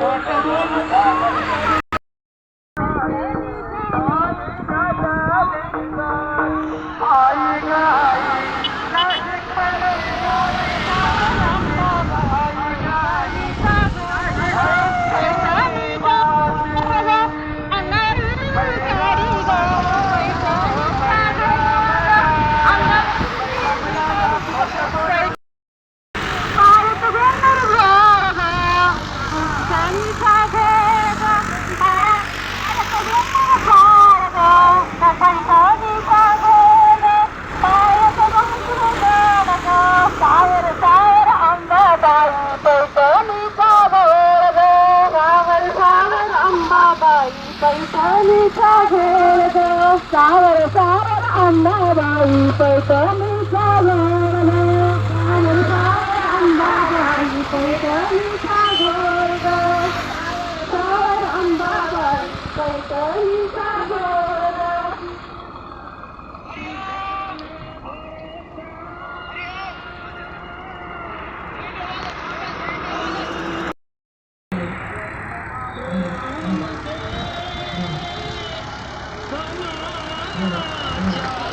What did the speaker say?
போட்ட अंबाबाई पैठणीचा घोळ ग सावर सावर अंबाबाई पैठणीचा घोळ Yeah.